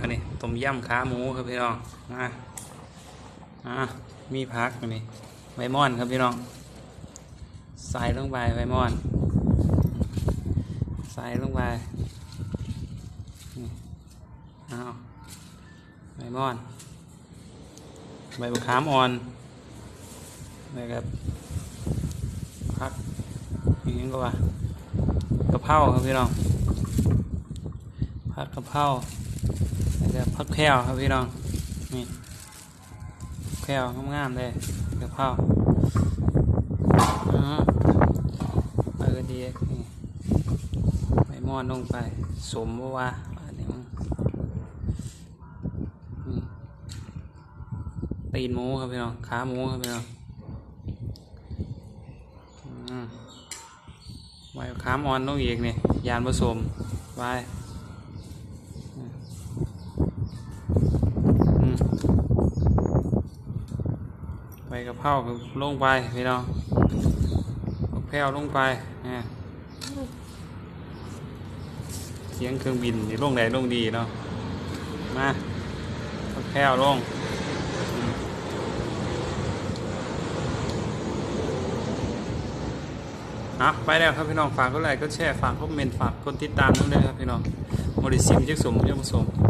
อันนี้ต้มยำขาหมูครับพี่น้องมาอะมีพักอันนี้ใบมอนครับพี่น้องใส่ลงไปใบมอนใส่ลงไปนี่เอาใบมอน ใบมะขามอ่อนนะครับพักอย่างนี้ก็ว่ากระเพราครับพี่น้องพักกะเพรา แล้วพักแพรวครับพี่น้องนี่แพรวงามๆเลยกะเพราอือเออดีนี่ใบมอนลงไป สมบ่ว่าอันนี้มั้งตีนหมูครับพี่น้องขาหมูครับพี่น้องอืมไว้ขามอนต้องอีกนี่ยานผสมไว้ ใบกะเพราลงไปพี่น้องแพรวลงไปเนี่ยเสียงเครื่องบินนี่ลงไหนลงดีเนาะมาแพรวลงอะไปแล้วครับพี่น้องฝากกดไลค์กดแชร์ฝากคอมเมนต์ฝากกดติดตามด้วยนะครับพี่น้องโมดิซิมเจ๊กสมเจ๊กสม